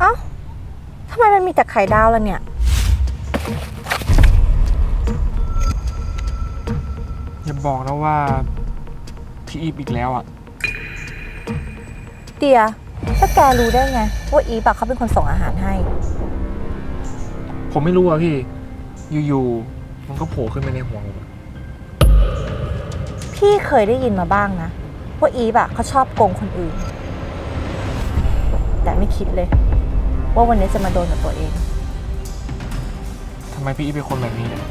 เอ้าทำไมมันมีแต่ไข่ดาวล่ะเนี่ย อย่าบอกนะว่าพี่อีฟอีกแล้วอะ เดียแล้วแกรู้ได้ไง ว่าอีฟอะเขาเป็นคนส่งอาหารให้ ผมไม่รู้อะพี่ อยู่ๆ มันก็โผล่ขึ้นมาในหัวผมอะพี่เคยได้ยินมาบ้างนะ ว่าอีฟอะเขาชอบโกงคนอื่น แต่ไม่คิดเลย ว่าวันนี้จะมาโดนกับตัวเอง ทำไมพี่อีฟเป็นคนแบบนี้เนี่ย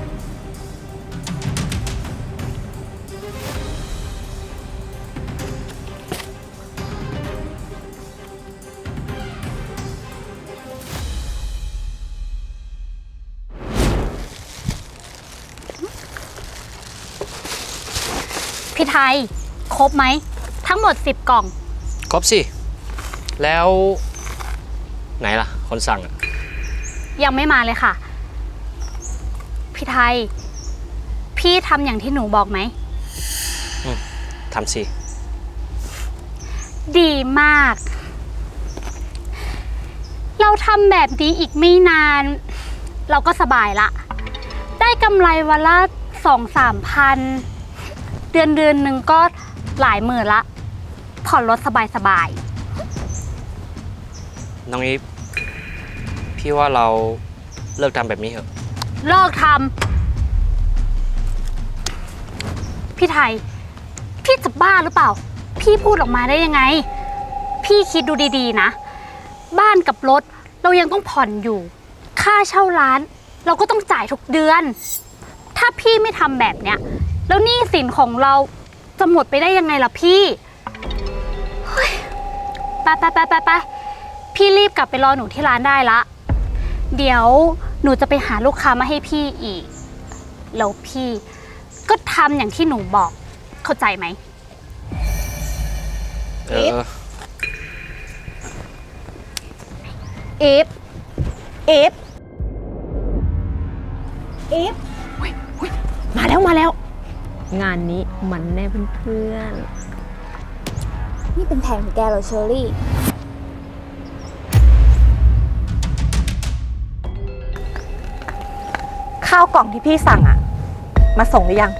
พี่ไทย ครบไหม ทั้งหมด 10 กล่อง ครบสิ แล้ว ไหนล่ะ คนสั่งอะยังไม่มาเลยค่ะ พี่ไทย พี่ทำอย่างที่หนูบอกไหม ทำสิดีมาก เราทำแบบนี้อีกไม่นาน เราก็สบายละ ได้กำไรวันละสองสามพัน เดือนเดือนหนึ่งก็หลายหมื่นละ ผ่อนรถสบายสบายน้องอีฟ พี่ว่าเราเลิกทำแบบนี้เถอะ เลิกทำ พี่ไทย พี่จะบ้าหรือเปล่า พี่พูดออกมาได้ยังไง พี่คิดดูดีๆนะ บ้านกับรถเรายังต้องผ่อนอยู่ ค่าเช่าร้าน เราก็ต้องจ่ายทุกเดือน ถ้าพี่ไม่ทำแบบเนี้ย แล้วหนี้สินของเราจะหมดไปได้ยังไงล่ะพี่ไปไปไปไปไปพี่รีบกลับไปรอหนูที่ร้านได้ละ เดี๋ยวหนูจะไปหาลูกค้ามาให้พี่อีก แล้วพี่ก็ทำอย่างที่หนูบอกเข้าใจไหม เออ อีฟอีฟอีฟมาแล้วมาแล้ว งานนี้มันแน่เพื่อนนี่เป็นแผนของแกเหรอเชอรี่ ข้าวกล่องที่พี่สั่งอะมาส่งหรือยัง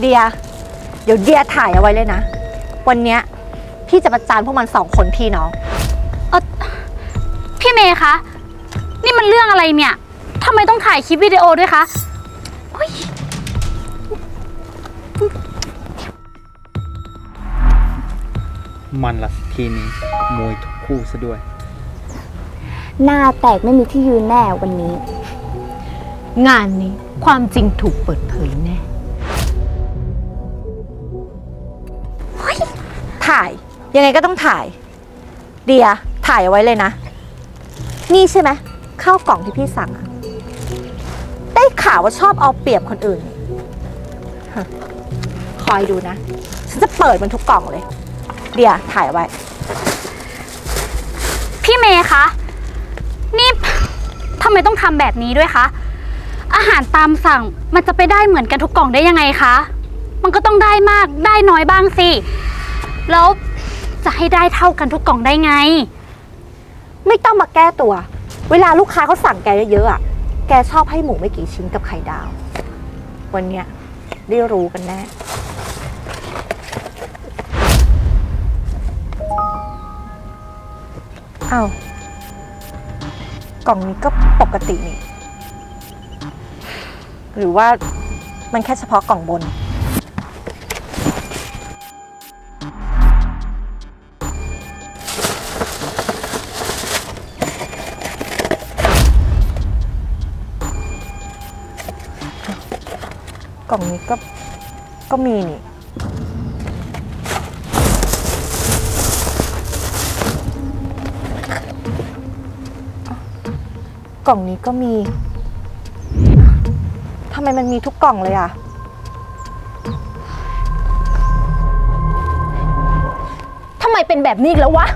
เดีย เดี๋ยวเดียถ่ายเอาไว้เลยนะ วันเนี้ยพี่จะประจานพวกมันสองคนพี่น้องพี่เมย์คะ นี่มันเรื่องอะไรเนี่ยทำไมต้องถ่ายคลิปวิดีโอด้วยคะเฮ้ยมันละทีนี้มวยทุกคู่ซะด้วย หน้าแตกไม่มีที่ยืนแน่วันนี้ๆงานนี้ความจริงถูกเปิดเผยแน่ถ่ายยังไงก็ต้องถ่าย เดียถ่ายเอาไว้เลยนะ นี่ใช่ไหมข้าวกล่องที่พี่สั่งอะได้ข่าวว่าชอบเอาเปรียบคนอื่นฮะคอยดูนะ ฉันจะเปิดมันทุกกล่องเลย เดียถ่ายเอาไว้ พี่เมย์คะ นี่ ทำไมต้องทำแบบนี้ด้วยคะ อาหารตามสั่งมันจะไปได้เหมือนกันทุกกล่องได้ยังไงคะ มันก็ต้องได้มากได้น้อยบ้างสิ แล้วจะให้ได้เท่ากันทุกกล่องได้ไง ไม่ต้องมาแก้ตัว เวลาลูกค้าเขาสั่งแกเยอะๆอะ แกชอบให้หมูไม่กี่ชิ้นกับไข่ดาว วันเนี้ยได้รู้กันแน่ อ้าว กล่องนี้ก็ปกตินี่ หรือว่ามันแค่เฉพาะกล่องบน กล่องนี้ก็ก็มีนี่ กล่องนี้ก็มี ทำไมมันมีทุกกล่องเลยอะทำไมเป็นแบบนี้อีกแล้ววะ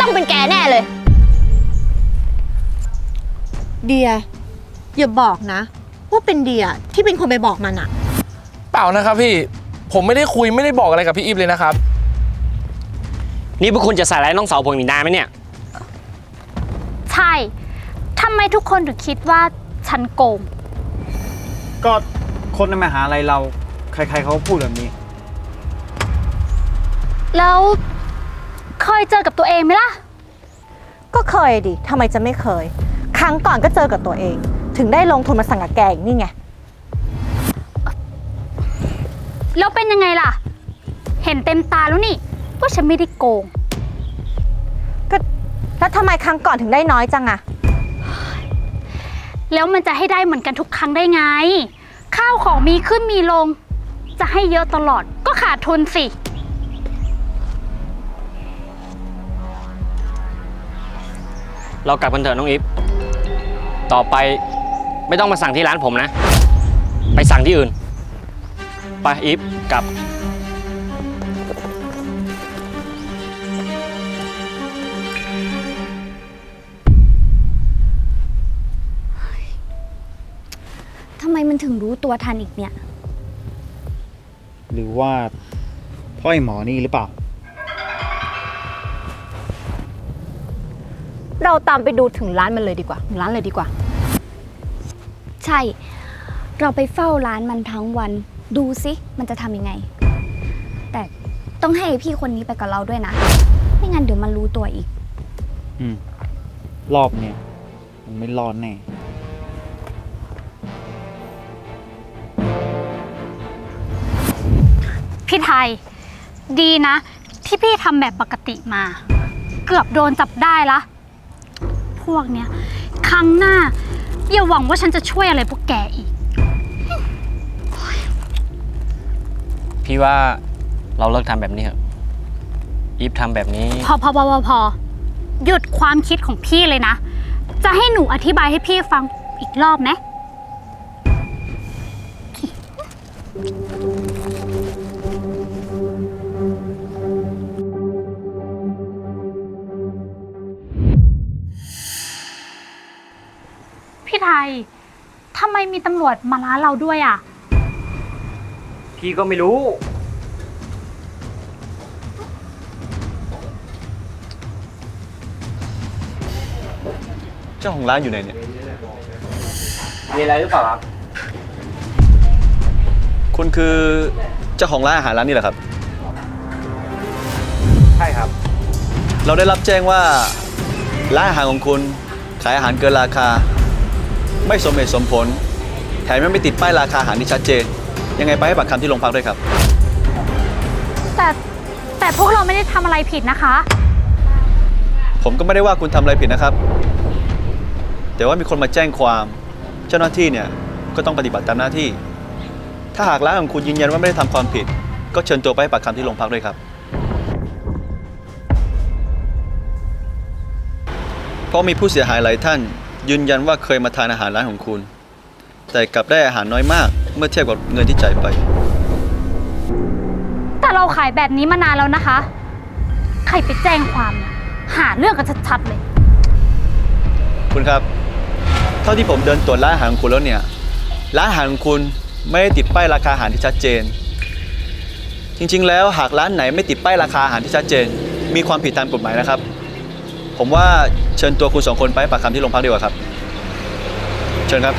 ต้องเป็นแกแน่เลย เดีย อย่าบอกนะ ว่าเป็นเดียที่เป็นคนไปบอกมันอะเปล่านะครับพี่ ผมไม่ได้คุยไม่ได้บอกอะไรกับพี่อีฟเลยนะครับ นี่พวกคุณจะใส่ร้ายน้องสาวผมอีกนานไหมเนี่ย ใช่ ทำไมทุกคนถึงคิดว่าฉันโกง ก็คนในมหาลัยเรา ใครๆเขาก็พูดแบบนี้ แล้วเคยเจอกับตัวเองไหมล่ะ ก็เคยดิทำไมจะไม่เคย ครั้งก่อนก็เจอกับตัวเอง ถึงได้ลงทุนมาสั่งกับแกอีกนี่ไง แล้วเป็นยังไงล่ะ เห็นเต็มตาแล้วนี่ว่าฉันไม่ได้โกง ก็แล้วทำไมครั้งก่อนถึงได้น้อยจังอะแล้วมันจะให้ได้เหมือนกันทุกครั้งได้ไง ข้าวของมีขึ้นมีลง จะให้เยอะตลอดก็ขาดทุนสิ เรากลับกันเถอะน้องอีฟต่อไปไม่ต้องมาสั่งที่ร้านผมนะ ไปสั่งที่อื่น ไปอีฟกลับ ทำไมมันถึงรู้ตัวทันอีกเนี่ย หรือว่าพ่อไอหมอนี่หรือเปล่า เราตามไปดูถึงร้านมันเลยดีกว่าร้านเลยดีกว่า ใช่ เราไปเฝ้าร้านมันทั้งวัน ดูสิมันจะทำยังไง แต่ต้องให้พี่คนนี้ไปกับเราด้วยนะ ไม่งั้นเดี๋ยวมันรู้ตัวอีก อืม รอบเนี่ยมันไม่รอดแน่ พี่ไทย ดีนะ ที่พี่ทำแบบปกติมา เกือบโดนจับได้ละ พวกเนี้ย ครั้งหน้าอย่าหวังว่าฉันจะช่วยอะไรพวกแกอีก พี่ว่าเราเลิกทำแบบนี้เถอะอีฟทำแบบนี้ พอพอพอพอพอหยุดความคิดของพี่เลยนะ จะให้หนูอธิบายให้พี่ฟังอีกรอบไหมพี่ไทยทำไมมีตำรวจมาล้าเราด้วยอะ พี่ก็ไม่รู้ เจ้าของร้านอยู่ไหนเนี่ย มีอะไรหรือเปล่าครับ คุณคือเจ้าของร้านอาหารร้านนี้เหรอครับ ใช่ครับ เราได้รับแจ้งว่าร้านอาหารของคุณขายอาหารเกินราคา ไม่สมเหตุสมผล แถมยังไม่ติดป้ายราคาอาหารที่ชัดเจน ยังไงไปให้ปากคำที่โรงพักด้วยครับ แต่แต่พวกเราไม่ได้ทำอะไรผิดนะคะ ผมก็ไม่ได้ว่าคุณทำอะไรผิดนะครับ แต่ว่ามีคนมาแจ้งความ เจ้าหน้าที่เนี่ยก็ต้องปฏิบัติตามหน้าที่ ถ้าหากร้านของคุณยืนยันว่าไม่ได้ทำความผิด ก็เชิญตัวไปให้ปากคำที่โรงพักด้วยครับ เพราะมีผู้เสียหายหลายท่าน ยืนยันว่าเคยมาทานอาหารร้านของคุณ แต่กลับได้อาหารน้อยมาก เมื่อเทียบกับเงินที่จ่ายไป แต่เราขายแบบนี้มานานแล้วนะคะ ใครไปแจ้งความเนี่ยหาเรื่องกันชัดๆเลย คุณครับ เท่าที่ผมเดินตรวจร้านอาหารของคุณแล้วเนี่ย ร้านอาหารของคุณไม่ได้ติดป้ายราคาอาหารที่ชัดเจน จริงๆ แล้วหากร้านไหนไม่ติดป้ายราคาอาหารที่ชัดเจน มีความผิดตามกฎหมายนะครับ ผมว่าเชิญตัวคุณสองคนไปให้ปากคำที่โรงพักดีกว่าครับ เชิญครับ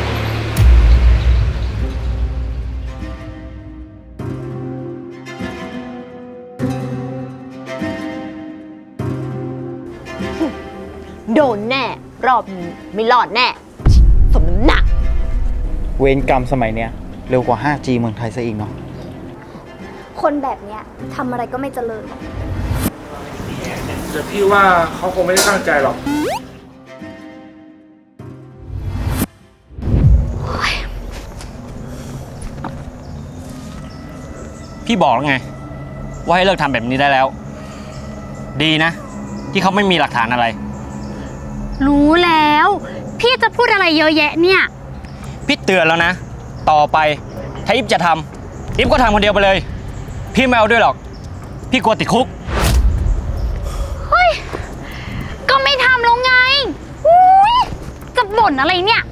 โดนแน่ รอบนี้ไม่รอดแน่ สมน้ำหนัก เวรกรรมสมัยเนี้ยเร็วกว่า 5G เมืองไทยซะอีกเนาะ คนแบบเนี้ยทำอะไรก็ไม่เจริญ แต่พี่ว่าเขาคงไม่ได้ตั้งใจหรอก พี่บอกแล้วไง ว่าให้เลิกทำแบบนี้ได้แล้ว ดีนะ ที่เขาไม่มีหลักฐานอะไร รู้แล้ว พี่จะพูดอะไรเยอะแยะเนี่ย พี่เตือนแล้วนะ ต่อไป ถ้าอิฟจะทำอิฟก็ทำคนเดียวไปเลย พี่ไม่เอาด้วยหรอก พี่กลัวติดคุก ก็ไม่ทำแล้วไง อุ๊ยจะบ่นอะไรเนี่ย